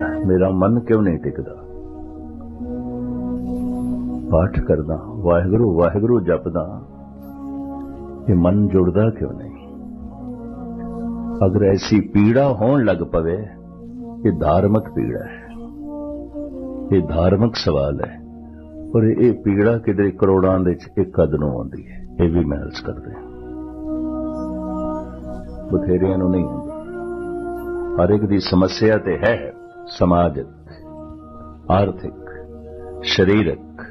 ਮੇਰਾ ਮਨ ਕਿਉਂ ਨਹੀਂ ਟਿਕਦਾ? ਪਾਠ ਕਰਦਾ, ਵਾਹਿਗੁਰੂ ਵਾਹਿਗੁਰੂ ਜਪਦਾ, ਇਹ ਮਨ ਜੁੜਦਾ ਕਿਉਂ ਨਹੀਂ? ਅਗਰ ਐਸੀ ਪੀੜਾ ਹੋਣ ਲੱਗ ਪਵੇ, ਇਹ ਧਾਰਮਿਕ ਪੀੜਾ ਹੈ। ਇਹ ਧਾਰਮਿਕ ਸਵਾਲ ਹੈ, ਪਰ ਇਹ ਪੀੜਾ ਕਿਤੇ ਕਰੋੜਾਂ ਦੇ ਵਿੱਚ ਇੱਕ ਕਦਨੋਂ ਆਉਂਦੀ ਹੈ, ਇਹ ਵੀ ਮਹਿਲਸ ਕਰਦੇ ਬਥੇਰਿਆਂ ਨੂੰ ਨਹੀਂ ਹੁੰਦੀ। ਹਰ ਇੱਕ ਦੀ ਸਮੱਸਿਆ ਤੇ ਹੈ। ਸਮਾਜਿਕ, ਆਰਥਿਕ, ਸਰੀਰਕ,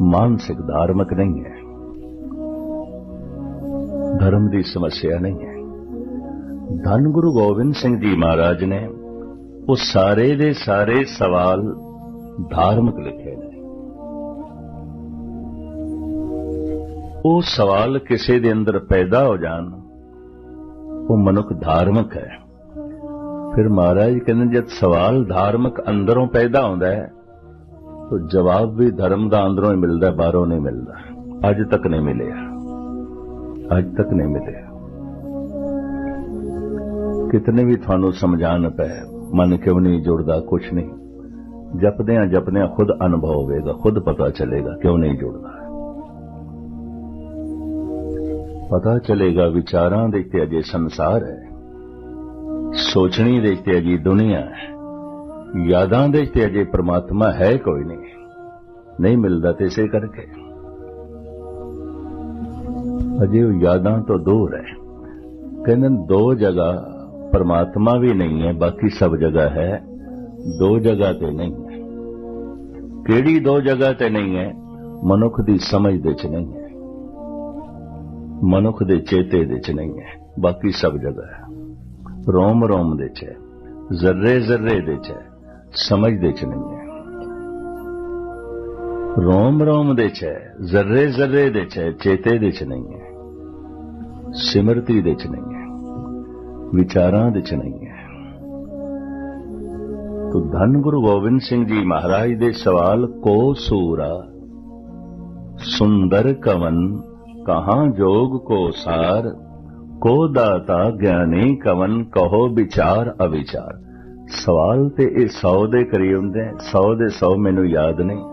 ਮਾਨਸਿਕ ਧਾਰਮਿਕ ਨਹੀਂ ਹੈ। ਧਰਮ ਦੀ ਸਮੱਸਿਆ ਨਹੀਂ ਹੈ। ਧੰਨ ਗੁਰੂ ਗੋਬਿੰਦ ਸਿੰਘ ਜੀ ਮਹਾਰਾਜ ਨੇ ਉਹ ਸਾਰੇ ਦੇ ਸਾਰੇ ਸਵਾਲ ਧਾਰਮਿਕ ਲਿਖੇ ਨੇ। ਉਹ ਸਵਾਲ ਕਿਸੇ ਦੇ ਅੰਦਰ ਪੈਦਾ ਹੋ ਜਾਣ, ਉਹ ਮਨੁੱਖ ਧਾਰਮਿਕ ਹੈ। ਫਿਰ ਮਹਾਰਾਜ ਕਹਿੰਦੇ ਜਦ ਸਵਾਲ ਧਾਰਮਿਕ ਅੰਦਰੋਂ ਪੈਦਾ ਹੁੰਦਾ ਹੈ, ਤਾਂ ਜਵਾਬ ਵੀ ਧਰਮ ਦਾ ਅੰਦਰੋਂ ਹੀ ਮਿਲਦਾ, ਬਾਹਰੋਂ ਨਹੀਂ ਮਿਲਦਾ। ਅੱਜ ਤੱਕ ਨਹੀਂ ਮਿਲਿਆ। ਅੱਜ ਤੱਕ ਨਹੀਂ ਮਿਲਿਆ। ਕਿਤਨੇ ਵੀ ਤੁਹਾਨੂੰ ਸਮਝਾਣ ਪਏ ਮਨ ਕਿਉਂ ਨਹੀਂ ਜੁੜਦਾ, ਕੁਛ ਨਹੀਂ। ਜਪਦਿਆਂ ਜਪਦਿਆਂ ਖੁਦ ਅਨੁਭਵ ਹੋਵੇਗਾ, ਖੁਦ ਪਤਾ ਚੱਲੇਗਾ ਕਿਉਂ ਨਹੀਂ ਜੁੜਦਾ। ਪਤਾ ਚੱਲੇਗਾ ਵਿਚਾਰਾਂ ਦੇ ਤੇ ਅਜੇ ਸੰਸਾਰ ਹੈ। ਸੋਚਣੀ ਦੇ ਤੇ ਅਜੇ ਦੁਨੀਆ ਯਾਦਾਂ ਦੇ ਤੇ ਅਜੇ ਪ੍ਰਮਾਤਮਾ ਹੈ ਕੋਈ ਨਹੀਂ। ਨਹੀਂ ਮਿਲਦਾ ਤੇ ਇਸੇ ਕਰਕੇ। ਅਜੇ ਉਹ ਯਾਦਾਂ ਤੋਂ ਦੂਰ ਹੈ। ਕਹਿੰਦੇ ਦੋ ਜਗ੍ਹਾ ਪਰਮਾਤਮਾ ਵੀ ਨਹੀਂ ਹੈ, ਬਾਕੀ ਸਭ ਜਗ੍ਹਾ ਹੈ। ਦੋ ਜਗ੍ਹਾ ਤੇ ਨਹੀਂ ਹੈ। ਕਿਹੜੀ ਦੋ ਜਗ੍ਹਾ ਤੇ ਨਹੀਂ ਹੈ? ਮਨੁੱਖ ਦੀ ਸਮਝ ਦੇ ਚ ਨਹੀਂ ਹੈ। ਮਨੁੱਖ ਦੇ ਚੇਤੇ ਦੇ ਚ ਨਹੀਂ ਹੈ। ਬਾਕੀ ਸਭ ਜਗ੍ਹਾ ਹੈ। ਰੋਮ ਰੋਮ ਦੇ ਚ ਹੈ, ਜ਼ਰਰੇ ਜ਼ਰਰੇ ਦੇ ਚ ਹੈ ਸਮਝ ਦੇ ਚ ਨਹੀਂ ਹੈ। ਰੋਮ ਰੋਮ ਦੇ ਚ ਹੈ, ਜ਼ਰਰੇ ਜ਼ਰਰੇ ਦੇ ਚ ਹੈ, ਚੇਤੇ ਦੇ ਚ ਨਹੀਂ ਹੈ, ਸਿਮਰਤੀ ਦੇ ਚ ਨਹੀਂ ਹੈ, ਵਿਚਾਰਾਂ ਦੇ ਚ ਨਹੀਂ ਹੈ। ਤੋ ਧੰਨ ਗੁਰੂ ਗੋਬਿੰਦ ਸਿੰਘ ਜੀ ਮਹਾਰਾਜ ਦੇ ਸਵਾਲ, ਕੋ ਸੂਰਾ? ਸੁੰਦਰ ਕਵਨ ਕਹਾਂ ਜੋਗ ਕੋ ਦਾਤਾ ਗਿਆਨੀ ਕਵਨ ਕਹੋ ਵਿਚਾਰ ਅਵਿਚਾਰ। ਸਵਾਲ ਤੇ ਇਹ 100 ਦੇ ਕਰੀਬ ਹੁੰਦੇ 100 ਦੇ 100 ਮੈਨੂੰ ਯਾਦ ਨਹੀਂ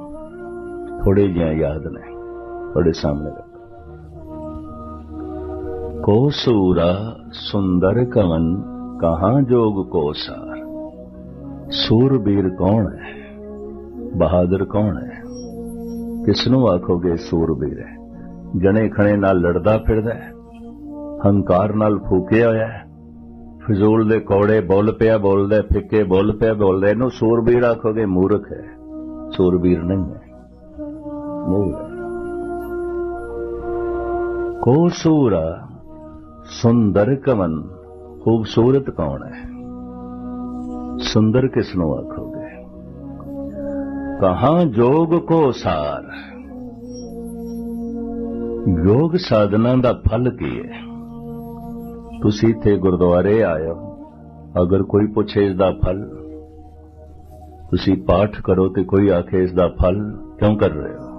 ਥੋੜੇ ਜਿਹਾ ਯਾਦ ਨੇ, ਤੁਹਾਡੇ ਸਾਹਮਣੇ ਰੱਖ। ਕੋ ਸੂਰਾ ਸੁੰਦਰ ਕਵਨ ਕਹਾਂ ਜੋਗ ਕੋ ਸਾਰ। ਸੂਰਬੀਰ ਕੌਣ ਹੈ? ਬਹਾਦਰ ਕੌਣ ਹੈ? ਕਿਸ ਨੂੰ ਆਖੋਗੇ ਸੂਰਬੀਰ ਹੈ? ਜਣੇ ਖਣੇ ਨਾਲ ਲੜਦਾ ਫਿਰਦਾ ਹੈ? ਹੰਕਾਰ ਨਾਲ ਫੂਕਿਆ ਹੋਇਆ ਹੈ। ਫਜ਼ੂਲ ਦੇ ਕੋੜੇ ਬੋਲ ਪਿਆ ਬੋਲਦਾ ਫਿੱਕੇ ਬੋਲ ਪਿਆ ਬੋਲਦਾ ਇਹਨੂੰ ਸੂਰਬੀਰ ਆਖੋਗੇ ਮੂਰਖ ਹੈ। ਸੂਰਬੀਰ ਨਹੀਂ ਹੈ। ਮੂਰਖ ਕੋ ਸੂਰਾ ਸੁੰਦਰ ਕਵਨ, ਖੂਬਸੂਰਤ ਕੌਣ ਹੈ? ਸੁੰਦਰ ਕਿਸ ਨੂੰ ਆਖੋਗੇ? ਕਹਾਂ ਜੋਗ ਕੋ ਸਾਰ? ਯੋਗ ਸਾਧਨਾ ਦਾ ਫਲ ਕੀ ਹੈ? ਤੁਸੀਂ ਇੱਥੇ ਗੁਰਦੁਆਰੇ ਆਏ ਹੋ। ਅਗਰ ਕੋਈ ਪੁੱਛੇ ਇਸ ਦਾ ਫਲ, ਤੁਸੀਂ ਪਾਠ ਕਰੋ ਤੇ ਕੋਈ ਆਖੇ ਇਸ ਦਾ ਫਲ ਕਿਉਂ ਕਰ ਰਹੇ ਹੋ?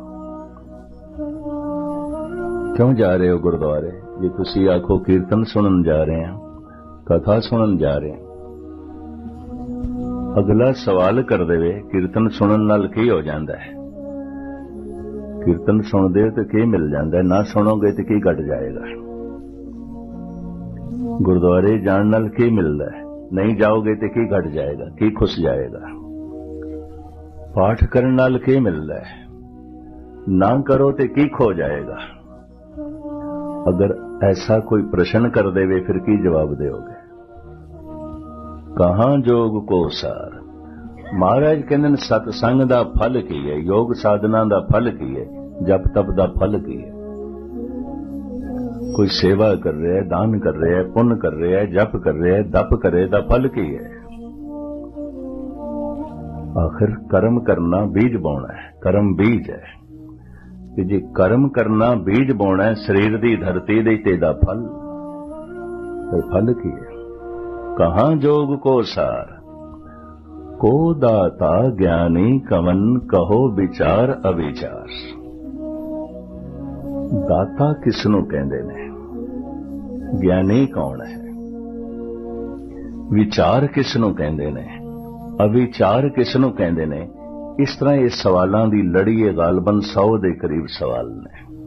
ਕਿਉਂ ਜਾ ਰਹੇ ਹੋ ਗੁਰਦੁਆਰੇ? ਜੇ ਤੁਸੀਂ ਆਖੋ ਕੀਰਤਨ ਸੁਣਨ ਜਾ ਰਹੇ ਹਾਂ, ਕਥਾ ਸੁਣਨ ਜਾ ਰਹੇ ਹਾਂ, ਅਗਲਾ ਸਵਾਲ ਕਰ ਦੇਵੇ, ਕੀਰਤਨ ਸੁਣਨ ਨਾਲ ਕੀ ਹੋ ਜਾਂਦਾ ਹੈ? ਕੀਰਤਨ ਸੁਣਦੇ ਹੋ ਤੇ ਕੀ ਮਿਲ ਜਾਂਦਾ ਹੈ? ਨਾ ਸੁਣੋਗੇ ਤੇ ਕੀ ਘਟ ਜਾਏਗਾ? ਗੁਰਦੁਆਰੇ ਜਾਣ ਨਾਲ ਕੀ ਮਿਲਦਾ ਹੈ? ਨਹੀਂ ਜਾਓਗੇ ਤੇ ਕੀ ਘਟ ਜਾਏਗਾ? ਕੀ ਖੁੱਸ ਜਾਏਗਾ? ਪਾਠ ਕਰਨ ਨਾਲ ਕੀ ਮਿਲਦਾ ਹੈ? ਨਾ ਕਰੋ ਤੇ ਕੀ ਖੋ ਜਾਏਗਾ? ਅਗਰ ਐਸਾ ਕੋਈ ਪ੍ਰਸ਼ਨ ਕਰ ਦੇਵੇ, ਫਿਰ ਕੀ ਜਵਾਬ ਦਿਓਗੇ? ਕਹਾਂ ਜੋਗ ਕੋ ਸਾਰ? ਮਹਾਰਾਜ ਕਹਿੰਦੇ ਨੇ ਸਤ ਸੰਗ ਦਾ ਫਲ ਕੀ ਹੈ? ਯੋਗ ਸਾਧਨਾ ਦਾ ਫਲ ਕੀ ਹੈ? ਜਪ ਤਪ ਦਾ ਫਲ ਕੀ ਹੈ? ਕੋਈ ਸੇਵਾ ਕਰ ਰਿਹਾ ਹੈ, ਦਾਨ ਕਰ ਰਿਹਾ ਹੈ, ਪੁੰਨ ਕਰ ਰਿਹਾ ਹੈ, ਜਪ ਕਰ ਰਿਹਾ ਹੈ, ਦਪ ਕਰੇ ਦਾ ਫਲ ਕੀ ਹੈ? ਆਖਿਰ ਕਰਮ ਕਰਨਾ ਬੀਜ ਬਾਉਣਾ ਹੈ, ਕਰਮ ਬੀਜ ਹੈ। ਕਿ ਜੇ ਕਰਮ ਕਰਨਾ ਬੀਜ ਬਾਉਣਾ ਹੈ, ਸਰੀਰ ਦੀ ਧਰਤੀ ਦੇ ਤੇ ਦਾ ਫਲ ਫਿਰ ਫਲ ਕੀ ਹੈ? ਕਹਾਂ ਜੋਗ ਕੋ ਸਾਰ, ਕੋ ਦਾਤਾ ਗਿਆਨੀ ਕਵਨ ਕਹੋ ਵਿਚਾਰ ਅਵਿਚਾਰ। ਦਾਤਾ ਕਿਸ ਨੂੰ ਕਹਿੰਦੇ ਨੇ? ਗਿਆਨੀ ਕੌਣ ਹੈ? ਵਿਚਾਰ ਕਿਸ ਨੂੰ ਕਹਿੰਦੇ ਨੇ? ਅਵਿਚਾਰ ਕਿਸ ਨੂੰ ਕਹਿੰਦੇ ਨੇ? ਇਸ ਤਰ੍ਹਾਂ ਇਹ ਸਵਾਲਾਂ ਦੀ ਲੜੀ ਇਹ ਗਾਲਬਨ 100 ਦੇ ਕਰੀਬ ਸਵਾਲ ਨੇ।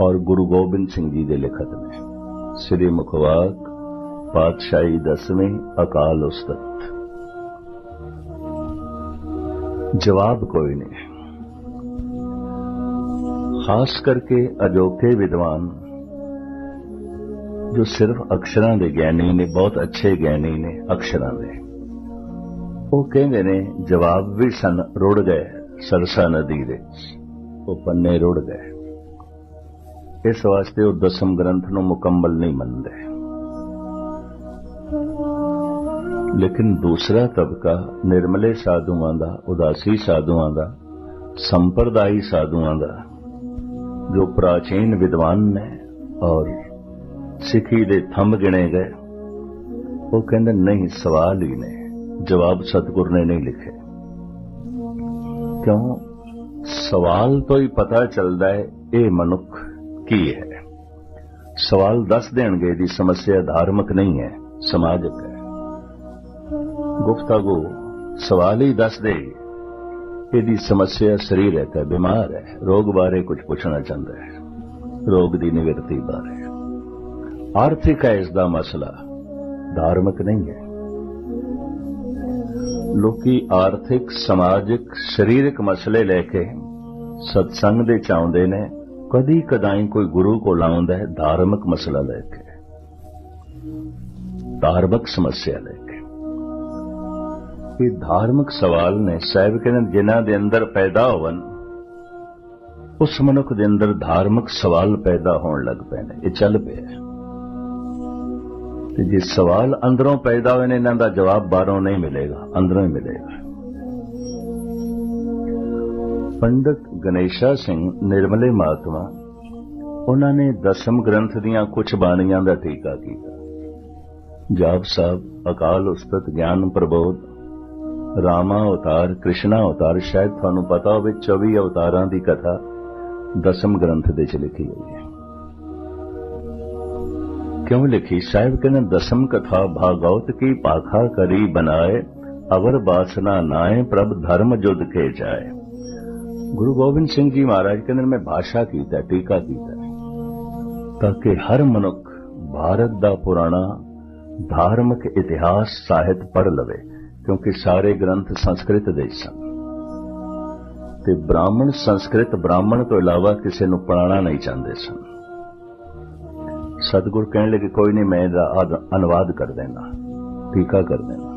ਔਰ ਗੁਰੂ ਗੋਬਿੰਦ ਸਿੰਘ ਜੀ ਦੇ ਲਿਖਤ ਨੇ। ਸ੍ਰੀ ਮੁਖਵਾਕ, ਪਾਤਸ਼ਾਹੀ ਦਸਵੇਂ ਅਕਾਲ ਉਸਤਤ। ਜਵਾਬ ਕੋਈ ਨਹੀਂ। ਖਾਸ ਕਰਕੇ ਅਜੋਕੇ ਵਿਦਵਾਨ ਜੋ ਸਿਰਫ ਅਕਸ਼ਰਾਂ ਦੇ ਗਿਆਨੀ ਨੇ, ਬਹੁਤ ਅੱਛੇ ਗਿਆਨੀ ਨੇ, ਅਕਸ਼ਰਾਂ ਦੇ। ਉਹ ਕਹਿੰਦੇ ਨੇ, ਜਵਾਬ ਵੀ ਸਨ, ਰੁੜ ਗਏ ਸਰਸਾ ਨਦੀ ਦੇ। ਉਹ ਪੰਨੇ ਰੁੜ ਗਏ। ਇਸ ਵਾਸਤੇ ਉਹ ਦਸਮ ਗ੍ਰੰਥ ਨੂੰ ਮੁਕੰਮਲ ਨਹੀਂ ਮੰਨਦੇ। ਲੇਕਿਨ ਦੂਸਰਾ ਤਬਕਾ ਨਿਰਮਲੇ ਸਾਧੂਆਂ ਦਾ, ਉਦਾਸੀ ਸਾਧੂਆਂ ਦਾ, ਸੰਪਰਦਾਈ ਸਾਧੂਆਂ ਦਾ, ਜੋ ਪ੍ਰਾਚੀਨ ਵਿਦਵਾਨ ਨੇ ਔਰ ਸਿੱਖੀ ਦੇ ਥੰਮ ਗਿਣੇ ਗਏ। ਉਹ ਕਹਿੰਦੇ, ਨਹੀਂ, ਸਵਾਲ ਹੀ ਨੇ। ਜਵਾਬ ਸਤਗੁਰ ਨੇ ਨਹੀਂ ਲਿਖੇ। ਕਿਉਂ? ਸਵਾਲ ਤੋਂ ਹੀ ਪਤਾ ਚੱਲਦਾ ਹੈ, ਇਹ ਮਨੁੱਖ ਕੀ ਹੈ? ਸਵਾਲ ਦੱਸ ਦੇਣਗੇ ਦੀ ਸਮੱਸਿਆ ਧਾਰਮਿਕ ਨਹੀਂ ਹੈ, ਸਮਾਜਿਕ ਹੈ। ਗੁਫ਼ਤਗੂ ਸਵਾਲ ਹੀ ਦੱਸ ਦੇ। ਇਹਦੀ ਸਮੱਸਿਆ ਸਰੀਰਕ ਹੈ ਬਿਮਾਰ ਹੈ। ਰੋਗ ਬਾਰੇ ਕੁਝ ਪੁੱਛਣਾ ਚਾਹੁੰਦਾ ਹੈ। ਰੋਗ ਦੀ ਨਿਵਰਤੀ ਬਾਰੇ। ਆਰਥਿਕ ਹੈ ਇਸ ਦਾ ਮਸਲਾ। ਧਾਰਮਿਕ ਨਹੀਂ ਹੈ। ਲੋਕੀ ਆਰਥਿਕ, ਸਮਾਜਿਕ, ਸਰੀਰਕ ਮਸਲੇ ਲੈ ਕੇ ਸਤਸੰਗ ਦੇ ਚਾਹੁੰਦੇ ਨੇ। ਕਦੀ ਕਦਾਈ ਕੋਈ ਗੁਰੂ ਕੋਲ ਆਉਂਦਾ ਹੈ, ਧਾਰਮਿਕ ਮਸਲਾ ਲੈ ਕੇ। ਧਾਰਮਿਕ ਸਮੱਸਿਆ ਲੈ ਕੇ। ਇਹ ਧਾਰਮਿਕ ਸਵਾਲ ਨੇ, ਸਾਹਿਬ ਕਹਿੰਦੇ ਜਿਨ੍ਹਾਂ ਦੇ ਅੰਦਰ ਪੈਦਾ ਹੋਵਨ, ਉਸ ਮਨੁੱਖ ਦੇ ਅੰਦਰ ਧਾਰਮਿਕ ਸਵਾਲ ਪੈਦਾ ਹੋਣ ਲੱਗ ਪਏ ਨੇ। ਇਹ ਚੱਲ ਪਿਆ ਤੇ ਜੇ ਸਵਾਲ ਅੰਦਰੋਂ ਪੈਦਾ ਹੋਏ ਨੇ, ਇਹਨਾਂ ਦਾ ਜਵਾਬ ਬਾਹਰੋਂ ਨਹੀਂ ਮਿਲੇਗਾ, ਅੰਦਰੋਂ ਹੀ ਮਿਲੇਗਾ। ਪੰਡਤ ਗਣੇਸ਼ਾ ਸਿੰਘ ਨਿਰਮਲੇ ਮਹਾਤਮਾ, ਉਹਨਾਂ ਨੇ ਦਸਮ ਗ੍ਰੰਥ ਦੀਆਂ ਕੁਝ ਬਾਣੀਆਂ ਦਾ ਟੀਕਾ ਕੀਤਾ। ਜਾਪ ਸਾਹਿਬ, ਅਕਾਲ ਉਸਤਤ, ਗਿਆਨ ਪ੍ਰਬੋਧ, ਰਾਮਾ ਅਵਤਾਰ, ਕ੍ਰਿਸ਼ਨਾ ਅਵਤਾਰ, ਸ਼ਾਇਦ ਤੁਹਾਨੂੰ ਪਤਾ ਹੋਵੇ 24 ਅਵਤਾਰਾਂ ਦੀ ਕਥਾ ਦਸਮ ਗ੍ਰੰਥ ਦੇ ਚ ਲਿਖੀ ਹੋਈ ਹੈ। क्यों लिखी साहिब के दसम कथा भागवत की पाखा करी बनाए अवर बासना नाए प्रभ धर्म जुद के जाए गुरु गोबिंद सिंह जी महाराज के मैं भाषा कीता टीका कीता ताकि हर मनुख भारत ਦਾ ਪੁਰਾਣਾ ਧਾਰਮਿਕ ਇਤਿਹਾਸ ਸਾਹਿਤ ਪੜ ਲਵੇ ਕਿਉਂਕਿ ਸਾਰੇ ਗ੍ਰੰਥ ਸੰਸਕ੍ਰਿਤ ਦੇ ਸਨ ਤੇ ਬ੍ਰਾਹਮਣ ਸੰਸਕ੍ਰਿਤ ਬ੍ਰਾਹਮਣ ਤੋਂ ਇਲਾਵਾ ਕਿਸੇ ਨੂੰ ਪੜਾਣਾ ਨਹੀਂ ਚਾਹੁੰਦੇ ਸਨ ਸਤਗੁਰ ਕਹਿਣ ਲੱਗੇ, ਕੋਈ ਨਹੀਂ, ਮੈਂ ਇਹਦਾ ਅਨੁਵਾਦ ਕਰ ਦੇਣਾ ਟੀਕਾ ਕਰ ਦੇਣਾ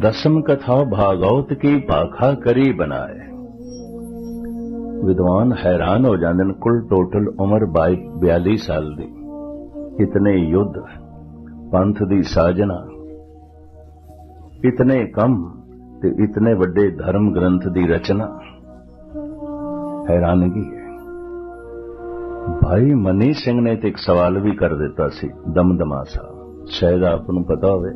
ਦਸਮ ਕਥਾ ਭਾਗਵਤ ਕੀ ਭਾਖਾ ਕਰੀ ਬਣਾਏ। ਵਿਦਵਾਨ ਹੈਰਾਨ ਹੋ ਜਾਂਦੇ ਨੇ, ਕੁੱਲ ਟੋਟਲ ਉਮਰ 42 ਸਾਲ ਦੀ। ਇਤਨੇ ਯੁੱਧ, ਪੰਥ ਦੀ ਸਾਜਨਾ, ਇਤਨੇ ਕੰਮ ਤੇ ਇਤਨੇ ਵੱਡੇ ਧਰਮ ਗ੍ਰੰਥ ਦੀ ਰਚਨਾ। ਹੈਰਾਨਗੀ ਹੈ। ਭਾਈ ਮਨੀ ਸਿੰਘ ਨੇ ਤੇ ਇੱਕ ਸਵਾਲ ਵੀ ਕਰ ਦਿੱਤਾ ਸੀ, ਦਮਦਮਾ ਸਾਹਿਬ। ਸ਼ਾਇਦ ਆਪ ਨੂੰ ਪਤਾ ਹੋਵੇ।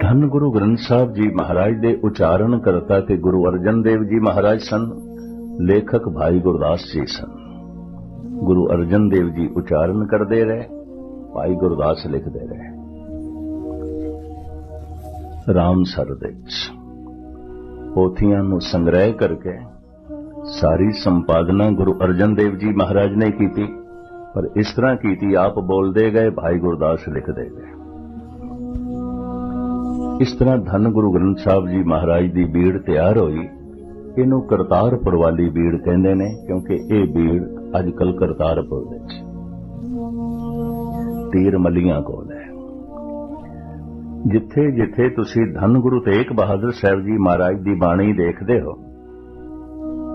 ਧੰਨ ਗੁਰੂ ਗ੍ਰੰਥ ਸਾਹਿਬ ਜੀ ਮਹਾਰਾਜ ਦੇ ਉਚਾਰਨ ਕਰਤਾ ਤੇ ਗੁਰੂ ਅਰਜਨ ਦੇਵ ਜੀ ਮਹਾਰਾਜ ਸਨ, ਲੇਖਕ ਭਾਈ ਗੁਰਦਾਸ ਜੀ ਸਨ। ਗੁਰੂ ਅਰਜਨ ਦੇਵ ਜੀ ਉਚਾਰਨ ਕਰਦੇ ਰਹੇ, ਭਾਈ ਗੁਰਦਾਸ ਲਿਖਦੇ ਰਹੇ। ਰਾਮ ਸਰ ਦੇ ਪੋਥੀਆਂ ਨੂੰ ਸੰਗ੍ਰਹਿ ਕਰਕੇ ਸਾਰੀ ਸੰਪਾਦਨਾ ਗੁਰੂ ਅਰਜਨ ਦੇਵ ਜੀ ਮਹਾਰਾਜ ਨੇ ਕੀਤੀ, ਪਰ ਇਸ ਤਰ੍ਹਾਂ ਕੀਤੀ ਆਪ ਬੋਲਦੇ ਗਏ, ਭਾਈ ਗੁਰਦਾਸ ਲਿਖਦੇ ਗਏ। ਇਸ ਤਰ੍ਹਾਂ ਧੰਨ ਗੁਰੂ ਗ੍ਰੰਥ ਸਾਹਿਬ ਜੀ ਮਹਾਰਾਜ ਦੀ ਬੀੜ ਤਿਆਰ ਹੋਈ। ਇਹਨੂੰ ਕਰਤਾਰਪੁਰ ਵਾਲੀ ਬੀੜ ਕਹਿੰਦੇ ਨੇ, ਕਿਉਂਕਿ ਇਹ ਬੀੜ ਅੱਜ ਕੱਲ ਕਰਤਾਰਪੁਰ ਵਿੱਚ। ਤੀਰ ਮਲੀਆਂ ਕੋਲ ਹੈ। ਜਿੱਥੇ ਜਿੱਥੇ ਤੁਸੀਂ ਧੰਨ ਗੁਰੂ ਤੇਗ ਬਹਾਦਰ ਸਾਹਿਬ ਜੀ ਮਹਾਰਾਜ ਦੀ ਬਾਣੀ ਦੇਖਦੇ ਹੋ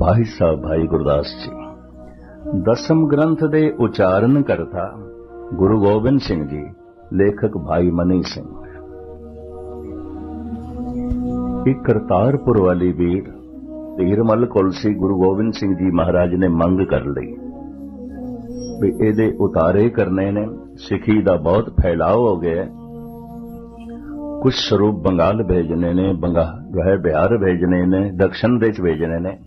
ਭਾਈ ਸਾਹਿਬ, ਭਾਈ ਗੁਰਦਾਸ ਜੀ। ਦਸਮ ਗ੍ਰੰਥ ਦੇ ਉਚਾਰਨ ਕਰਤਾ ਗੁਰੂ ਗੋਬਿੰਦ ਸਿੰਘ ਜੀ, ਲੇਖਕ ਭਾਈ ਮਨੀ ਸਿੰਘ। ਇੱਕ ਕਰਤਾਰਪੁਰ ਵਾਲੀ ਵੀਰ ਧੀਰਮਲ ਕੁਲਸੀ ਗੁਰੂ ਗੋਬਿੰਦ ਸਿੰਘ ਜੀ ਮਹਾਰਾਜ ਨੇ ਮੰਗ ਕਰ ਲਈ। ਵੀ ਇਹਦੇ ਉਤਾਰੇ ਕਰਨੇ ਨੇ, ਸਿੱਖੀ ਦਾ ਬਹੁਤ ਫੈਲਾਅ ਹੋ ਗਿਆ ਹੈ। ਕੁਝ ਸਰੂਪ ਬੰਗਾਲ ਭੇਜਨੇ ਨੇ, ਬੰਗਾ ਗ੍ਰਹਿ ਬਿਹਾਰ ਭੇਜਨੇ ਨੇ, ਦਕਸ਼ਨ ਦੇਸ਼ ਭੇਜਨੇ ਨੇ।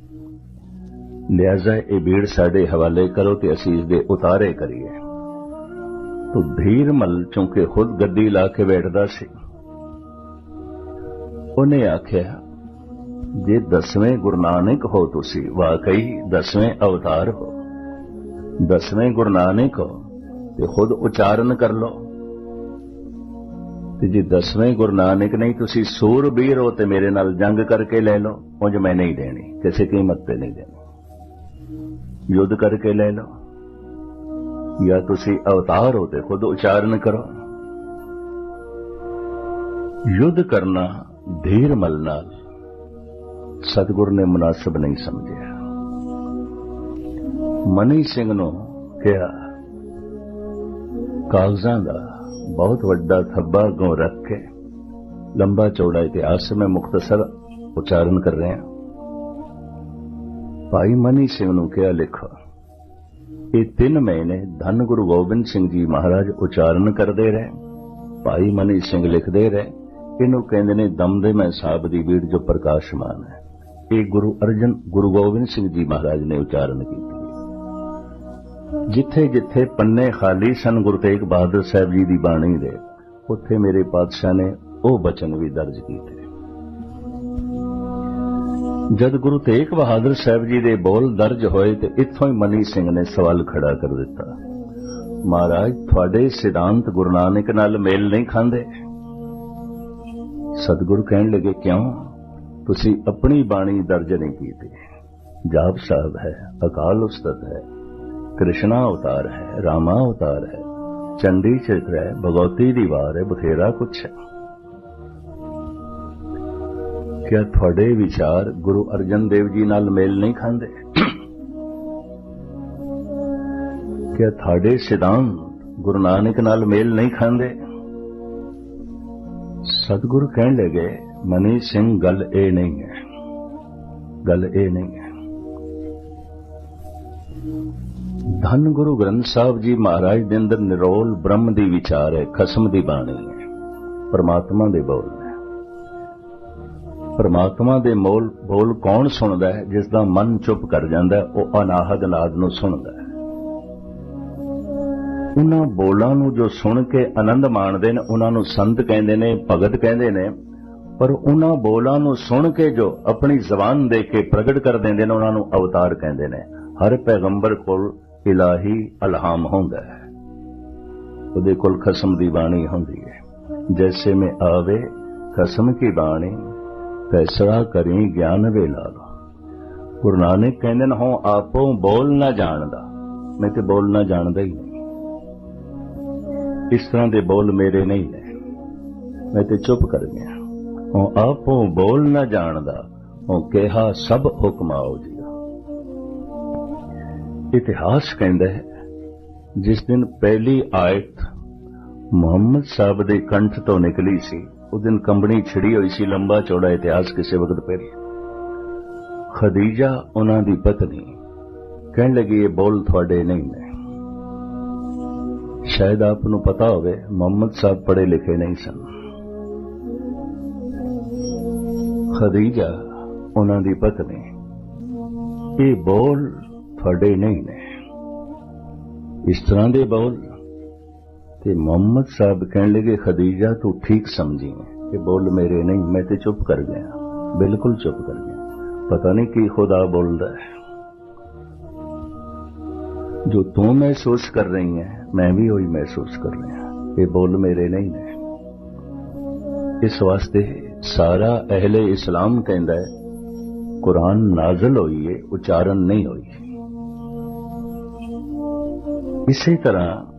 ਲਿਆਜ਼ਾ ਇਹ ਬੀੜ ਸਾਡੇ ਹਵਾਲੇ ਕਰੋ ਤੇ ਅਸੀਂ ਇਸ ਦੇ ਉਤਾਰੇ ਕਰੀਏ। ਤੋ ਧੀਰਮਲ ਚੁੰਕੇ ਖੁਦ ਗੱਦੀ ਲਾ ਕੇ ਬੈਠਦਾ ਸੀ। ਉਹਨੇ ਆਖਿਆ, ਜੇ ਦਸਵੇਂ ਗੁਰੂ ਨਾਨਕ ਹੋ ਤੁਸੀਂ, ਵਾਕਈ ਦਸਵੇਂ ਅਵਤਾਰ ਹੋ। ਦਸਵੇਂ ਗੁਰੂ ਨਾਨਕ ਹੋ ਤੇ ਖੁਦ ਉਚਾਰਨ ਕਰ ਲਓ। ਤੇ ਜੇ ਦਸਵੇਂ ਗੁਰੂ ਨਾਨਕ ਨਹੀਂ, ਤੁਸੀਂ ਸੂਰਬੀਰ ਹੋ ਤੇ ਮੇਰੇ ਨਾਲ ਜੰਗ ਕਰਕੇ ਲੈ ਲਓ। ਉਂਝ ਮੈਂ ਨਹੀਂ ਦੇਣੀ, ਕਿਸੇ ਕੀਮਤ ਤੇ ਨਹੀਂ ਦੇਣੀ। ਯੁੱਧ ਕਰਕੇ ਲੈ ਲਓ। ਜਾਂ ਤੁਸੀਂ ਅਵਤਾਰ ਹੋ ਤੇ ਖੁਦ ਉਚਾਰਨ ਕਰੋ। ਯੁੱਧ ਕਰਨਾ ਧੀਰ ਮਲ ਨਾਲ ਸਤਿਗੁਰ ਨੇ ਮੁਨਾਸਬ ਨਹੀਂ ਸਮਝਿਆ। ਮਨੀ ਸਿੰਘ ਨੂੰ ਕਿਹਾ, ਕਾਗਜ਼ਾਂ ਦਾ ਬਹੁਤ ਵੱਡਾ ਥੱਬਾ ਗੋ ਰੱਖ ਕੇ ਲੰਬਾ ਚੌੜਾ ਇਤਿਹਾਸ ਮੈਂ ਮੁਖਤਸਰ ਉਚਾਰਨ ਕਰ ਰਿਹਾ ਭਾਈ ਮਨੀ ਸਿੰਘ ਨੂੰ ਕਿਹਾ, ਲਿਖੋ, ਇਹ ਤਿੰਨ ਮਹੀਨੇ ਧੰਨ ਗੁਰੂ ਗੋਬਿੰਦ ਸਿੰਘ ਜੀ ਮਹਾਰਾਜ ਉਚਾਰਨ ਕਰਦੇ ਰਹੇ। ਭਾਈ ਮਨੀ ਸਿੰਘ ਲਿਖਦੇ ਰਹੇ। ਇਹਨੂੰ ਕਹਿੰਦੇ ਨੇ ਦਮਦਮੇ ਸਾਹਿਬ ਦੀ ਵੀੜ ਜੋ ਪ੍ਰਕਾਸ਼ਮਾਨ ਹੈ। ਇਹ ਗੁਰੂ ਅਰਜਨ, ਗੁਰੂ ਗੋਬਿੰਦ ਸਿੰਘ ਜੀ ਮਹਾਰਾਜ ਨੇ ਉਚਾਰਨ ਕੀਤੀ ਜਿੱਥੇ ਜਿੱਥੇ ਪੰਨੇ ਖਾਲੀ ਸਨ ਗੁਰੂ ਤੇਗ ਬਹਾਦਰ ਸਾਹਿਬ ਜੀ ਦੀ ਬਾਣੀ ਦੇ, ਉੱਥੇ ਮੇਰੇ ਪਾਤਸ਼ਾਹ ਨੇ ਉਹ ਬਚਨ ਵੀ ਦਰਜ ਕੀਤੇ। ਜਦ ਗੁਰੂ ਤੇਗ ਬਹਾਦਰ ਸਾਹਿਬ ਜੀ ਦੇ ਬੋਲ ਦਰਜ ਹੋਏ ਤੇ ਇੱਥੋਂ ਹੀ ਮਨੀ ਸਿੰਘ ਨੇ ਸਵਾਲ ਖੜਾ ਕਰ ਦਿੱਤਾ। ਮਹਾਰਾਜ, ਤੁਹਾਡੇ ਸਿਧਾਂਤ ਗੁਰੂ ਨਾਨਕ ਨਾਲ ਮੇਲ ਨਹੀਂ ਖਾਂਦੇ। ਸਤਿਗੁਰੂ ਕਹਿਣ ਲੱਗੇ, ਕਿਉਂ? ਤੁਸੀਂ ਆਪਣੀ ਬਾਣੀ ਦਰਜ ਨਹੀਂ ਕੀਤੀ। ਜਾਪ ਸਾਹਿਬ ਹੈ, ਅਕਾਲ ਉਸਤਤ ਹੈ, ਕ੍ਰਿਸ਼ਨਾ ਅਵਤਾਰ ਹੈ, ਰਾਮਾ ਅਵਤਾਰ ਹੈ ਚੰਡੀ ਚਰਿਤਰ ਹੈ, ਭਗਵਤੀ ਦੀ ਵਾਰ ਹੈ, ਬਥੇਰਾ ਕੁਛ ਹੈ। ਕਿਆ ਤੁਹਾਡੇ ਵਿਚਾਰ ਗੁਰੂ ਅਰਜਨ ਦੇਵ ਜੀ ਨਾਲ ਮੇਲ ਨਹੀਂ ਖਾਂਦੇ। ਕਿਆ ਤੁਹਾਡੇ ਸਿਧਾਂਤ ਗੁਰੂ ਨਾਨਕ ਨਾਲ ਮੇਲ ਨਹੀਂ ਖਾਂਦੇ? ਸਤਿਗੁਰੂ ਕਹਿਣ ਲੱਗੇ, ਮਨੀ ਸਿੰਘ, ਗੱਲ ਇਹ ਨਹੀਂ ਹੈ। ਗੱਲ ਇਹ ਨਹੀਂ ਹੈ। ਧੰਨ ਗੁਰੂ ਗ੍ਰੰਥ ਸਾਹਿਬ ਜੀ ਮਹਾਰਾਜ ਦੇ ਅੰਦਰ ਨਿਰੋਲ ਬ੍ਰਹਮ ਦੀ ਵਿਚਾਰ ਹੈ, ਖਸਮ ਦੀ ਬਾਣੀ ਹੈ, ਪਰਮਾਤਮਾ ਦੇ ਬੋਲ ਹੈ। ਪਰਮਾਤਮਾ ਦੇ ਮੋਲ ਬੋਲ ਕੌਣ ਸੁਣਦਾ ਹੈ? ਜਿਸ ਦਾ ਮਨ ਚੁੱਪ ਕਰ ਜਾਂਦਾ ਉਹ ਅਨਾਹਦ ਨਾਦ ਨੂੰ ਸੁਣਦਾ ਹੈ। ਉਹਨਾਂ ਬੋਲਾਂ ਨੂੰ ਜੋ ਸੁਣ ਕੇ ਆਨੰਦ ਮਾਣਦੇ ਨੇ, ਉਹਨਾਂ ਨੂੰ ਸੰਤ ਕਹਿੰਦੇ ਨੇ, ਭਗਤ ਕਹਿੰਦੇ ਨੇ, ਪਰ ਉਹਨਾਂ ਬੋਲਾਂ ਨੂੰ ਸੁਣ ਕੇ ਜੋ ਆਪਣੀ ਜ਼ਬਾਨ ਦੇ ਕੇ ਪ੍ਰਗਟ ਕਰ ਦਿੰਦੇ ਨੇ, ਉਹਨਾਂ ਨੂੰ ਅਵਤਾਰ ਕਹਿੰਦੇ ਨੇ। ਹਰ ਪੈਗੰਬਰ ਕੋਲ ਇਲਾਹੀ ਅਲਹਾਮ ਹੁੰਦਾ ਹੈ। ਉਹਦੇ ਕੋਲ ਖਸਮ ਦੀ ਬਾਣੀ ਹੁੰਦੀ ਹੈ, ਜੈਸੇ ਮੈਂ ਆਵੇ ਖਸਮ ਕੀ ਬਾਣੀ ਫੈਸਲਾ ਕਰੀ ਗਿਆਨ ਵੇਲਾ ਗੁਰੂ ਨਾਨਕ ਕਹਿੰਦੇ ਨੇ ਹੋ ਆਪੋ ਬੋਲ ਨਾ ਜਾਣਦਾ। ਮੈਂ ਤੇ ਬੋਲ ਨਾ ਜਾਣਦਾ ਹੀ ਨਹੀਂ। ਇਸ ਤਰ੍ਹਾਂ ਦੇ ਬੋਲ ਮੇਰੇ ਨਹੀਂ ਨੇ। ਮੈਂ ਤੇ ਚੁੱਪ ਕਰ ਗਿਆ। ਉਹ ਆਪੋ ਬੋਲ ਨਾ ਜਾਣਦਾ ਉਹ ਕਿਹਾ ਸਭ ਹੁਕਮ ਆਓ ਜੀ ਇਤਿਹਾਸ ਕਹਿੰਦਾ ਹੈ, ਜਿਸ ਦਿਨ ਪਹਿਲੀ ਆਇਤ ਮੁਹੰਮਦ ਸਾਹਿਬ ਦੇ ਕੰਠ ਤੋਂ ਨਿਕਲੀ ਸੀ ਉਹ ਦਿਨ ਕੰਬਣੀ ਛਿੜੀ ਹੋਈ ਸੀ, ਲੰਬਾ ਚੌੜਾ ਇਤਿਹਾਸ ਕਿਸੇ ਵਕਤ ਪਹਿਲੇ ਖਦੀਜਾ ਉਹਨਾਂ ਦੀ ਪਤਨੀ ਕਹਿਣ ਲੱਗੀ, ਇਹ ਬੋਲ ਤੁਹਾਡੇ ਨਹੀਂ ਨੇ। ਸ਼ਾਇਦ ਆਪ ਨੂੰ ਪਤਾ ਹੋਵੇ, ਮੁਹੰਮਦ ਸਾਹਿਬ ਪੜ੍ਹੇ ਲਿਖੇ ਨਹੀਂ ਸਨ। ਖਦੀਜਾ, ਉਹਨਾਂ ਦੀ ਪਤਨੀ, ਇਹ ਬੋਲ ਤੁਹਾਡੇ ਨਹੀਂ ਨੇ। ਇਸ ਤਰ੍ਹਾਂ ਦੇ ਬੋਲ ਤੇ ਮੁਹੰਮਦ ਸਾਹਿਬ ਕਹਿਣ ਲੱਗੇ ਖਦੀਜਾ ਤੂੰ ਠੀਕ ਸਮਝੀ ਇਹ ਬੋਲ ਮੇਰੇ ਨਹੀਂ ਮੈਂ ਤੇ ਚੁੱਪ ਕਰ ਗਿਆ ਬਿਲਕੁਲ ਚੁੱਪ ਕਰ ਗਿਆ ਪਤਾ ਨਹੀਂ ਕੀ ਖੁਦਾ ਬੋਲਦਾ ਹੈ ਜੋ ਤੂੰ ਮਹਿਸੂਸ ਕਰ ਰਹੀ ਹੈ ਮੈਂ ਵੀ ਉਹੀ ਮਹਿਸੂਸ ਕਰ ਰਿਹਾ ਇਹ ਬੋਲ ਮੇਰੇ ਨਹੀਂ ਨੇ ਇਸ ਵਾਸਤੇ ਸਾਰਾ ਅਹਲੇ ਇਸਲਾਮ ਕਹਿੰਦਾ ਹੈ ਕੁਰਾਨ ਨਾਜ਼ਲ ਹੋਈ ਹੈ ਉਚਾਰਨ ਨਹੀਂ ਹੋਈ ਇਸੇ ਤਰ੍ਹਾਂ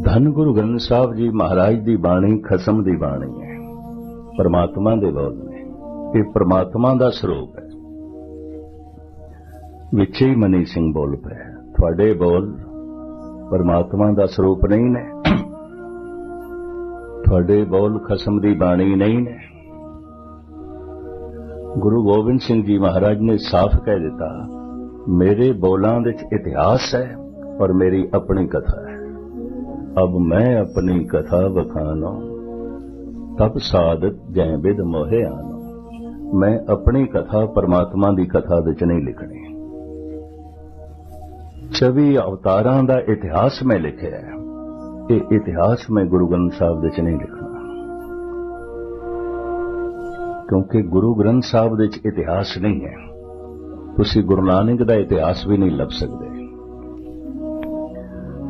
ਧੰਨ ਗੁਰੂ ਗ੍ਰੰਥ ਸਾਹਿਬ ਜੀ ਮਹਾਰਾਜ ਦੀ ਬਾਣੀ ਖਸਮ ਦੀ ਬਾਣੀ ਹੈ। ਪਰਮਾਤਮਾ ਦੇ ਬੋਲ ਨੇ। ਇਹ ਪਰਮਾਤਮਾ ਦਾ ਸਰੂਪ ਹੈ। ਵਿੱਚ ਹੀ ਮਨੀ ਸਿੰਘ ਬੋਲ ਪਿਆ। ਤੁਹਾਡੇ ਬੋਲ ਪਰਮਾਤਮਾ ਦਾ ਸਰੂਪ ਨਹੀਂ ਨੇ। ਤੁਹਾਡੇ ਬੋਲ ਖਸਮ ਦੀ ਬਾਣੀ ਨਹੀਂ ਨੇ। ਗੁਰੂ ਗੋਬਿੰਦ ਸਿੰਘ ਜੀ ਮਹਾਰਾਜ ਨੇ ਸਾਫ਼ ਕਹਿ ਦਿੱਤਾ, ਮੇਰੇ ਬੋਲਾਂ ਵਿੱਚ ਇਤਿਹਾਸ ਹੈ ਔਰ ਮੇਰੀ ਆਪਣੀ ਕਥਾ ਹੈ। ਅਬ ਮੈਂ ਆਪਣੀ ਕਥਾ ਵਖਾਨੋ, ਤਬ ਸਾਧਤ ਜੈ ਬਿਦ ਮੋਹਿ ਆਨੋ। ਮੈਂ ਆਪਣੀ ਕਥਾ ਪਰਮਾਤਮਾ ਦੀ ਕਥਾ ਵਿੱਚ ਨਹੀਂ ਲਿਖਣੀ। 24 ਅਵਤਾਰਾਂ ਦਾ ਇਤਿਹਾਸ ਮੈਂ ਲਿਖਿਆ ਹੈ। ਇਹ ਇਤਿਹਾਸ ਮੈਂ ਗੁਰੂ ਗ੍ਰੰਥ ਸਾਹਿਬ ਵਿੱਚ ਨਹੀਂ ਲਿਖਣਾ। ਕਿਉਂਕਿ ਗੁਰੂ ਗ੍ਰੰਥ ਸਾਹਿਬ ਵਿੱਚ ਇਤਿਹਾਸ ਨਹੀਂ ਹੈ। ਤੁਸੀਂ ਗੁਰੂ ਨਾਨਕ ਦਾ ਇਤਿਹਾਸ ਵੀ ਨਹੀਂ ਲੱਭ ਸਕਦੇ।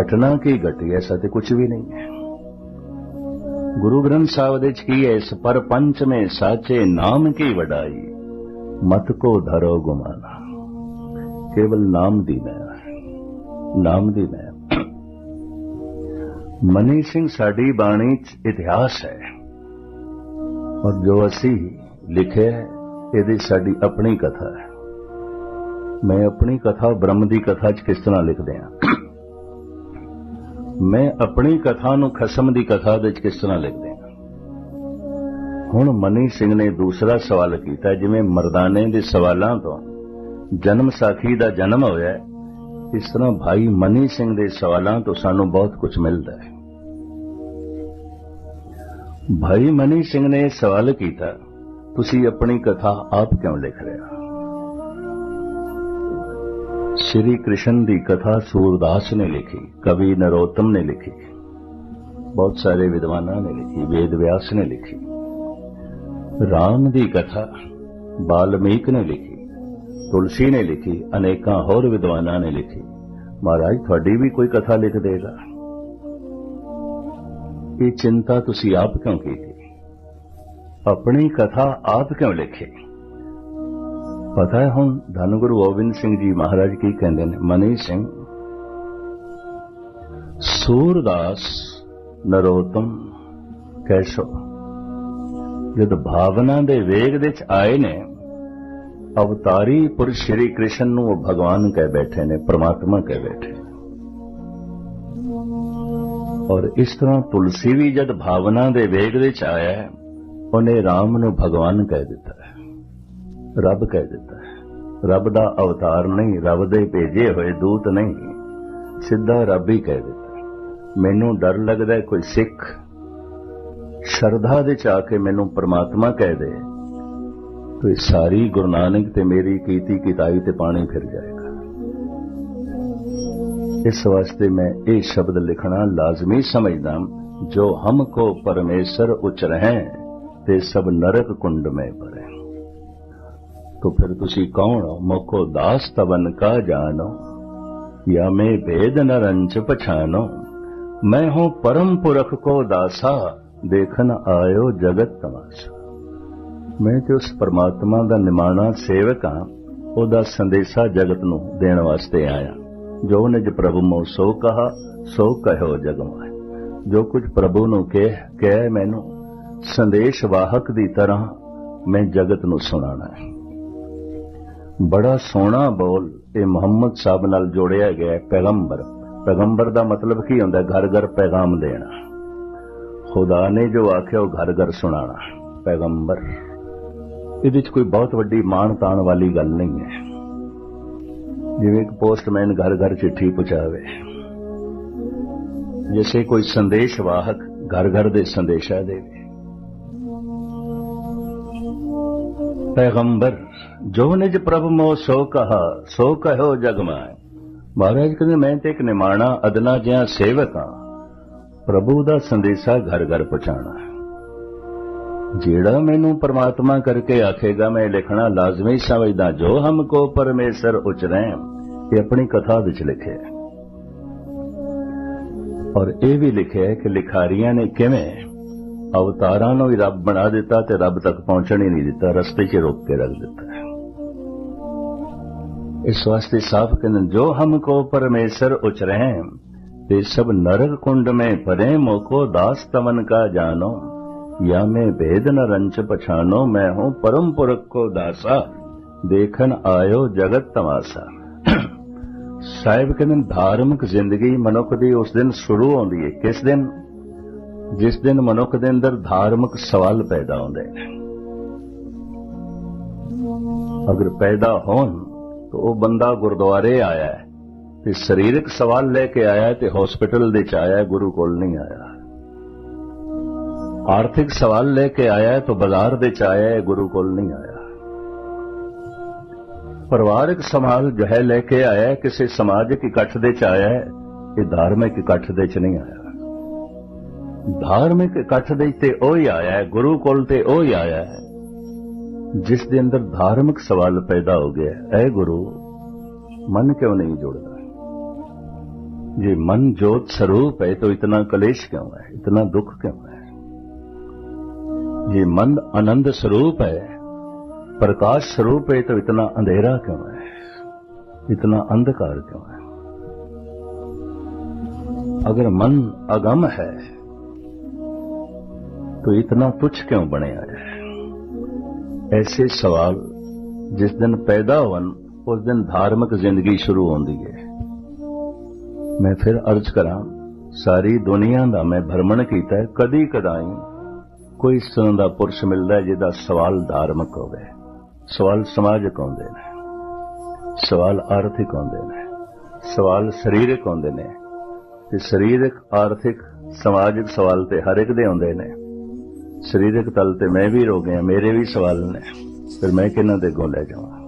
ਘਟਨਾ ਕੀ ਘਟੀ ਐਸਾ ਤੇ ਕੁਝ ਵੀ ਨਹੀਂ। ਹੈ ਗੁਰੂ ਗ੍ਰੰਥ ਸਾਹਿਬ ਦੇ ਚ ਕੀ ਹੈ ਇਸ ਪਰ ਪੰਚ ਮੇ ਸਾਚੇ ਨਾਮ ਕੀ ਵਡਾਈ? ਮਤ ਕੋ ਧਰੋ ਗੁਮਾਨਾ। ਕੇਵਲ ਨਾਮ ਦੀ ਮੈਂ ਨਾਮ ਦੀ ਮੈਂ ਮਨੀ ਸਿੰਘ, ਸਾਡੀ ਬਾਣੀ ਚ ਇਤਿਹਾਸ ਹੈ ਔਰ ਜੋ ਅਸੀਂ ਲਿਖਿਆ ਇਹਦੀ ਸਾਡੀ ਆਪਣੀ ਕਥਾ ਹੈ ਮੈਂ ਆਪਣੀ ਕਥਾ, ਬ੍ਰਹਮ ਦੀ ਕਥਾ ਚ ਕਿਸ ਤਰ੍ਹਾਂ ਲਿਖਦੇ ਆ? ਮੈਂ ਆਪਣੀ ਕਥਾ ਨੂੰ ਖਸਮ ਦੀ ਕਥਾ ਵਿੱਚ ਕਿਸ ਤਰ੍ਹਾਂ ਲਿਖਦੇ ਆ ਹੁਣ ਮਨੀ ਸਿੰਘ ਨੇ ਦੂਸਰਾ ਸਵਾਲ ਕੀਤਾ, ਜਿਵੇਂ ਮਰਦਾਨੇ ਦੇ ਸਵਾਲਾਂ ਤੋਂ ਜਨਮ ਸਾਖੀ ਦਾ ਜਨਮ ਹੋਇਆ ਇਸ ਤਰ੍ਹਾਂ ਭਾਈ ਮਨੀ ਸਿੰਘ ਦੇ ਸਵਾਲਾਂ ਤੋਂ ਸਾਨੂੰ ਬਹੁਤ ਕੁਝ ਮਿਲਦਾ ਹੈ। ਭਾਈ ਮਨੀ ਸਿੰਘ ਨੇ ਸਵਾਲ ਕੀਤਾ, ਤੁਸੀਂ ਆਪਣੀ ਕਥਾ ਆਪ ਕਿਉਂ ਲਿਖ ਰਹੇ ਹੋ? ਸ਼੍ਰੀ ਕ੍ਰਿਸ਼ਨ ਦੀ ਕਥਾ ਸੂਰਦਾਸ ਨੇ ਲਿਖੀ, ਕਵੀ ਨਰੋਤਮ ਨੇ ਲਿਖੀ, ਬਹੁਤ ਸਾਰੇ ਵਿਦਵਾਨਾਂ ਨੇ ਲਿਖੀ, ਵੇਦ ਵਿਆਸ ਨੇ ਲਿਖੀ। ਰਾਮ ਦੀ ਕਥਾ ਬਾਲਮੀਕ ਨੇ ਲਿਖੀ, ਤੁਲਸੀ ਨੇ ਲਿਖੀ, ਅਨੇਕਾਂ ਹੋਰ ਵਿਦਵਾਨਾਂ ਨੇ ਲਿਖੀ। ਮਹਾਰਾਜ, ਤੁਹਾਡੀ ਵੀ ਕੋਈ ਕਥਾ ਲਿਖ ਦੇਗਾ। ਇਹ ਚਿੰਤਾ ਤੁਸੀਂ ਆਪ ਕਿਉਂ ਕੀਤੀ? ਆਪਣੀ ਕਥਾ ਆਪ ਕਿਉਂ ਲਿਖੀ? ਪਤਾ ਹੈ ਹੁਣ ਧੰਨ ਗੁਰੂ ਗੋਬਿੰਦ ਸਿੰਘ ਜੀ ਮਹਾਰਾਜ ਕੀ ਕਹਿੰਦੇ ਨੇ? ਮਨੀ ਸਿੰਘ, ਸੂਰਦਾਸ ਨਰੋਤਮ ਕੈਸ਼ੋ, ਜਦ ਭਾਵਨਾ ਦੇ ਵੇਗ ਦੇ ਚ ਆਏ ਨੇ, ਅਵਤਾਰੀ ਪੁਰਸ਼ ਸ਼੍ਰੀ ਕ੍ਰਿਸ਼ਨ ਨੂੰ ਉਹ ਭਗਵਾਨ ਕਹਿ ਬੈਠੇ ਨੇ, ਪ੍ਰਮਾਤਮਾ ਕਹਿ ਬੈਠੇ ਔਰ ਇਸ ਤਰ੍ਹਾਂ ਤੁਲਸੀ ਵੀ ਜਦ ਭਾਵਨਾ ਦੇ ਵੇਗ ਵਿੱਚ ਆਇਆ ਉਹਨੇ RAM ਨੂੰ ਭਗਵਾਨ ਕਹਿ ਦਿੱਤਾ ਰੱਬ ਕਹਿ ਦਿੱਤਾ ਰੱਬ ਦਾ ਅਵਤਾਰ ਨਹੀਂ, ਰੱਬ ਦੇ ਭੇਜੇ ਹੋਏ ਦੂਤ ਨਹੀਂ, ਸਿੱਧਾ ਰੱਬ ਹੀ ਕਹਿ ਦਿੱਤਾ ਮੈਨੂੰ ਡਰ ਲੱਗਦਾ ਕੋਈ ਸਿੱਖ ਸ਼ਰਧਾ ਦੇ ਚ ਆ ਕੇ ਮੈਨੂੰ ਪ੍ਰਮਾਤਮਾ ਕਹਿ ਦੇ, ਤੋ ਸਾਰੀ ਗੁਰੂ ਨਾਨਕ ਤੇ ਮੇਰੀ ਕੀਤੀ ਕਿਤਾਈ ਤੇ ਪਾਣੀ ਫਿਰ ਜਾਏਗਾ। ਇਸ ਵਾਸਤੇ ਮੈਂ ਇਹ ਸ਼ਬਦ ਲਿਖਣਾ ਲਾਜ਼ਮੀ ਸਮਝਦਾ ਜੋ ਹਮ ਕੋ ਪਰਮੇਸ਼ਰ ਉਚ ਰਹੇ ਤੇ ਸਭ ਨਰਕ ਕੁੰਡ ਮੈਂ ਪਰੇ तो फिर तुसी कौन हो मोको दास तवन का जानो या मैं भेद न रंच पछानो मैं हूं परम पुरख को दासा देखन आयो जगत तमाशा ਮੈਂ ਤੇ ਉਸ ਪਰਮਾਤਮਾ ਦਾ ਨਿਮਾਣਾ ਸੇਵਕ ਹਾਂ ਉਹਦਾ ਸੰਦੇਸ਼ਾ ਜਗਤ ਨੂੰ ਦੇਣ ਵਾਸਤੇ ਆਇਆ ਜੋ ਨਿਜ ਪ੍ਰਭੂ ਮੋ ਸੋ ਕਹਾ ਸੋ ਕਹਿਓ ਜਗਮਾਏ ਜੋ ਕੁਝ ਪ੍ਰਭੂ ਨੂੰ ਕਹਿ ਕਹਿ ਮੈਨੂੰ ਸੰਦੇਸ਼ ਵਾਹਕ ਦੀ ਤਰ੍ਹਾਂ ਮੈਂ ਜਗਤ ਨੂੰ ਸੁਣਾਣਾ ਹੈ ਬੜਾ ਸੋਹਣਾ ਬੋਲ ਇਹ ਮੁਹੰਮਦ ਸਾਹਿਬ ਨਾਲ ਜੋੜਿਆ ਗਿਆ ਪੈਗੰਬਰ। ਪੈਗੰਬਰ ਦਾ ਮਤਲਬ ਕੀ ਹੁੰਦਾ? ਘਰ ਘਰ ਪੈਗਾਮ ਦੇਣਾ। ਖੁਦਾ ਨੇ ਜੋ ਆਖਿਆ, ਉਹ ਘਰ ਘਰ ਸੁਣਾਣਾ ਪੈਗੰਬਰ, ਇਹਦੇ ਵਿੱਚ ਕੋਈ ਬਹੁਤ ਵੱਡੀ ਮਾਣ ਤਾਣ ਵਾਲੀ ਗੱਲ ਨਹੀਂ ਹੈ। ਜਿਵੇਂ ਇੱਕ ਪੋਸਟਮੈਨ ਘਰ ਘਰ ਚਿੱਠੀ ਪਹੁੰਚਾਵੇ। ਜਿਵੇਂ ਕੋਈ ਸੰਦੇਸ਼ ਵਾਹਕ ਘਰ ਘਰ ਦੇ ਸੰਦੇਸ਼ਾ ਦੇਵੇ। ਪੈਗੰਬਰ ਜੋ ਨਿਜ ਪ੍ਰਭ ਮੋ ਸੋ ਕਹਾ ਸੋ ਕਹੋ ਜਗ ਮਾਇ ਮਹਾਰਾਜ ਕਹਿੰਦੇ, ਮੈਂ ਤੇ ਇੱਕ ਨਿਮਾਣਾ ਅਦਨਾ ਜਿਹਾ ਸੇਵਕ ਹਾਂ ਪ੍ਰਭੂ ਦਾ ਸੰਦੇਸ਼ਾ ਘਰ ਘਰ ਪਹੁੰਚਾਣਾ ਜਿਹੜਾ ਮੈਨੂੰ ਪਰਮਾਤਮਾ ਕਰਕੇ ਆਖੇਗਾ, ਮੈਂ ਲਿਖਣਾ ਲਾਜ਼ਮੀ ਸਮਝਦਾ, ਜੋ ਹਮਕੋ ਪਰਮੇਸ਼ਰ ਉਚਰੈ, ਇਹ ਆਪਣੀ ਕਥਾ ਵਿੱਚ ਲਿਖਿਆ ਹੈ। ਔਰ ਇਹ ਵੀ ਲਿਖਿਆ ਹੈ ਕਿ ਲਿਖਾਰੀਆਂ ਨੇ ਕਿਵੇਂ ਅਵਤਾਰਾਂ ਨੂੰ ਹੀ ਰੱਬ ਬਣਾ ਦਿੱਤਾ ਤੇ ਰੱਬ ਤੱਕ ਪਹੁੰਚਣ ਹੀ ਨਹੀਂ ਦਿੱਤਾ, ਰਸਤੇ 'ਚ ਰੋਕ ਕੇ ਰੱਖ ਦਿੱਤਾ। ਹੈ ਇਸ ਵਾਸਤੇ ਸਾਫ਼ ਕਹਿੰਦੇ ਜੋ ਹਮਕੋ ਪਰਮੇਸ਼ਰ ਉਚਰੈ ਤੇ ਸਭ ਨਰਕ ਕੁੰਡ में परे मोको दास तमन का जानो या मैं भेद न रंच पछानो मैं हूं परम पुरख को दासा देखन आयो जगत तमाशा ਸਾਹਿਬ ਕਹਿੰਦੇ ਨੇ, ਧਾਰਮਿਕ ਜ਼ਿੰਦਗੀ ਮਨੁੱਖ ਦੀ ਉਸ ਦਿਨ ਸ਼ੁਰੂ ਹੁੰਦੀ ਹੈ ਕਿਸ ਦਿਨ ਜਿਸ ਦਿਨ ਮਨੁੱਖ ਦੇ ਅੰਦਰ ਧਾਰਮਿਕ ਸਵਾਲ ਪੈਦਾ ਹੁੰਦੇ ਨੇ ਅਗਰ ਪੈਦਾ ਹੋਣ ਤਾਂ ਉਹ ਬੰਦਾ ਗੁਰਦੁਆਰੇ ਆਇਆ ਹੈ ਤੇ ਸਰੀਰਕ ਸਵਾਲ ਲੈ ਕੇ ਆਇਆ ਤੇ ਹਸਪੀਟਲ ਦੇ ਚ ਆਇਆ ਗੁਰੂ ਕੋਲ ਨਹੀਂ ਆਇਆ। ਆਰਥਿਕ ਸਵਾਲ ਲੈ ਕੇ ਆਇਆ ਹੈ ਤਾਂ ਬਾਜ਼ਾਰ ਦੇ ਚ ਆਇਆ ਗੁਰੂ ਕੋਲ ਨਹੀਂ ਆਇਆ। ਪਰਿਵਾਰਕ ਸਮਾਲ ਜੋ ਹੈ ਲੈ ਕੇ ਆਇਆ ਕਿਸੇ ਸਮਾਜਿਕ ਇਕੱਠ ਦੇ ਚ ਆਇਆ ਇਹ ਧਾਰਮਿਕ ਇਕੱਠ ਦੇ ਚ ਨਹੀਂ ਆਇਆ। ਧਾਰਮਿਕ ਇਕੱਠ ਦੇ ਤੇ ਉਹ ਹੀ ਆਇਆ ਗੁਰੂ ਕੋਲ ਤੇ ਉਹ ਹੀ ਆਇਆ جس دے اندر دھارمک سوال پیدا ہو گیا اے گرو، من کیوں نہیں جوڑ جوڑنا جی، یہ من جوت سروپ ہے تو اتنا کلیش کیوں ہے؟ اتنا دکھ کیوں ہے؟ یہ من انند سروپ ہے، پرکاش سروپ ہے تو اتنا اندھیرہ کیوں ہے؟ اتنا اندھکار کیوں ہے؟ اگر من اگم ہے تو اتنا کچھ کیوں بنے ارے ਐਸੇ ਸਵਾਲ ਜਿਸ ਦਿਨ ਪੈਦਾ ਹੋਣ, ਉਸ ਦਿਨ ਧਾਰਮਿਕ ਜ਼ਿੰਦਗੀ ਸ਼ੁਰੂ ਹੁੰਦੀ ਹੈ। ਮੈਂ ਫਿਰ ਅਰਜ਼ ਕਰਾਂ, ਸਾਰੀ ਦੁਨੀਆ ਦਾ ਮੈਂ ਭਰਮਣ ਕੀਤਾ ਹੈ ਕਦੀ ਕਦਾਈ ਕੋਈ ਇਸ ਦਾ ਪੁਰਸ਼ ਮਿਲਦਾ ਹੈ ਜਿਹਦਾ ਸਵਾਲ ਧਾਰਮਿਕ ਹੋਵੇ, ਸਵਾਲ ਸਮਾਜਿਕ ਹੁੰਦੇ ਨੇ, ਸਵਾਲ ਆਰਥਿਕ ਹੁੰਦੇ ਨੇ, ਸਵਾਲ ਸਰੀਰਕ ਹੁੰਦੇ ਨੇ ਤੇ ਸਰੀਰਕ, ਆਰਥਿਕ, ਸਮਾਜਿਕ ਸਵਾਲ ਤੇ ਹਰ ਇੱਕ ਦੇ ਹੁੰਦੇ ਨੇ। ਸਰੀਰਕ ਤਲ ਤੇ ਮੈਂ ਵੀ ਰੋ ਗਿਆ, ਮੇਰੇ ਵੀ ਸਵਾਲ ਨੇ। ਫਿਰ ਮੈਂ ਕਿਹਨਾਂ ਦੇ ਅੱਗੋਂ ਲੈ ਜਾਵਾਂ?